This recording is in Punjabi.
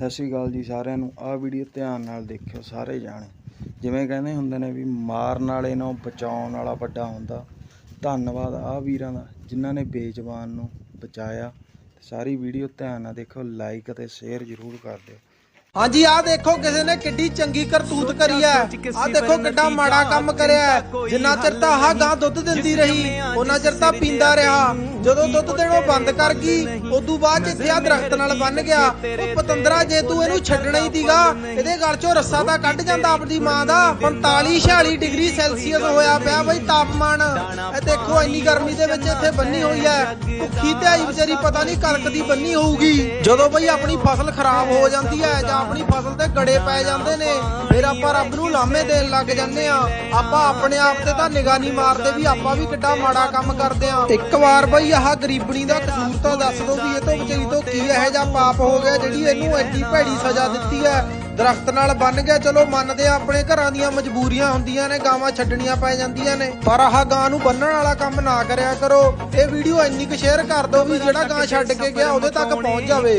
ਸਤਿ ਸ਼੍ਰੀ ਅਕਾਲ ਜੀ ਸਾਰਿਆਂ ਨੂੰ। ਆਹ ਵੀਡੀਓ ਧਿਆਨ ਨਾਲ ਦੇਖਿਓ ਸਾਰੇ ਜਾਣੇ। ਜਿਵੇਂ ਕਹਿੰਦੇ ਹੁੰਦੇ ਨੇ ਵੀ ਮਾਰਨ ਵਾਲੇ ਨੂੰ ਬਚਾਉਣ ਵਾਲਾ ਵੱਡਾ ਹੁੰਦਾ। ਧੰਨਵਾਦ ਆ ਵੀਰਾਂ ਦਾ ਜਿਨ੍ਹਾਂ ਨੇ ਬੇਜ਼ਬਾਨ ਨੂੰ ਬਚਾਇਆ। ਸਾਰੀ ਵੀਡੀਓ ਧਿਆਨ ਨਾਲ ਦੇਖੋ ਲਾਈਕ ਅਤੇ ਸ਼ੇਅਰ ਜ਼ਰੂਰ ਕਰ ਦਿਓ। ਹਾਂਜੀ ਆਹ ਦੇਖੋ ਕਿਸੇ ਨੇ ਕਿੱਡੀ ਚੰਗੀ ਕਰਤੂਤ ਕਰੀ ਐ ਆਹ ਦੇਖੋ ਕਿੱਡਾ ਮਾੜਾ ਕੰਮ ਕਰਿਆ। ਜਿੰਨਾ ਚਿਰ ਤਾਂ ਆਹ ਗਾਂ ਦੁੱਧ ਦਿੰਦੀ ਰਹੀ ਉਹਨਾਂ ਚਿਰ ਤਾਂ ਪੀਂਦਾ ਰਿਹਾ। ਜਦੋਂ ਦੁੱਧ ਦੇਣੋਂ ਬੰਦ ਕਰ ਗਈ, ਉਦੋਂ ਬਾਅਦ 'ਚ ਇੱਥੇ ਆ ਦਰਖਤ ਨਾਲ ਬੰਨ ਗਿਆ, ਉਹ ਪਤੰਦਰਾ ਜੇ ਤੂੰ ਇਹਨੂੰ ਛੱਡਣਾ ਹੀ ਦੀਗਾ, ਇਹਦੇ ਗਲ 'ਚੋਂ ਰੱਸਾ ਤਾਂ ਕੱਢ ਜਾਂਦਾ ਆਪਣੀ ਮਾਂ ਦਾ 45 46 ਡਿਗਰੀ ਸੈਲਸੀਅਸ ਹੋਇਆ ਪਿਆ ਬਈ ਤਾਪਮਾਨ। ਇਹ ਦੇਖੋ ਇੰਨੀ ਗਰਮੀ ਦੇ ਵਿੱਚ ਇੱਥੇ ਬੰਨੀ ਹੋਈ ਐ ਭੁੱਖੀ ਤੇ ਆਈ ਵਿਚਾਰੀ ਪਤਾ ਨਹੀਂ ਕਣਕ ਦੀ ਬੰਨੀ ਹੋਊਗੀ। ਜਦੋਂ ਬਈ ਆਪਣੀ ਫਸਲ ਖਰਾਬ ਹੋ ਜਾਂਦੀ ਹੈ ਜਾਂ ਆਪਣੀ ਫਸਲ ਤੇ ਗੜੇ ਪੈ ਜਾਂਦੇ ਨੇ, ਫਿਰ ਆਪਾਂ ਰੱਬ ਨੂੰ ਲਾਮੇ ਦੇਣ ਲੱਗ ਜਾਂਦੇ ਆ ਆਪਾਂ ਆਪਣੇ ਆਪ ਤੇ ਤਾਂ ਨਿਗਾਹ ਨਹੀਂ ਮਾਰਦੇ ਵੀ ਆਪਾਂ ਵੀ ਕਿੱਡਾ ਮਾੜਾ ਕੰਮ ਕਰਦੇ ਆ ਇੱਕ ਵਾਰ ਬਈ ਆਹ ਗਰੀਬਣੀ ਦਾ ਕਸੂਰ ਤਾਂ ਦੱਸ ਦੋ ਵੀ ਇਹ ਤੋਂ ਵਿਚਾਰੀ ਤੋਂ ਕੀ ਇਹੋ ਜਿਹਾ ਪਾਪ ਹੋ ਗਿਆ ਜਿਹੜੀ ਇਹਨੂੰ ਐਡੀ ਭੈੜੀ ਸਜ਼ਾ ਦਿੱਤੀ ਹੈ। ਦਰਖਤ ਨਾਲ ਬੰਨ ਗਿਆ, ਚਲੋ ਮੰਨਦੇ ਆ, ਆਪਣੇ ਘਰਾਂ ਦੀਆਂ ਮਜਬੂਰੀਆਂ ਹੁੰਦੀਆਂ ਨੇ, ਗਾਵਾਂ ਛੱਡਣੀਆਂ ਪੈ ਜਾਂਦੀਆਂ ਨੇ, ਪਰ ਆਹ ਗਾਂ ਨੂੰ ਬੰਨਣ ਵਾਲਾ ਕੰਮ ਨਾ ਕਰਿਆ ਕਰੋ। ਇਹ ਵੀਡੀਓ ਇੰਨੀ ਕੁ ਸ਼ੇਅਰ ਕਰ ਦਿਓ ਵੀ ਜਿਹੜਾ ਗਾਂ ਛੱਡ ਕੇ ਗਿਆ, ਉਹਦੇ ਤੱਕ ਪਹੁੰਚ ਜਾਵੇ।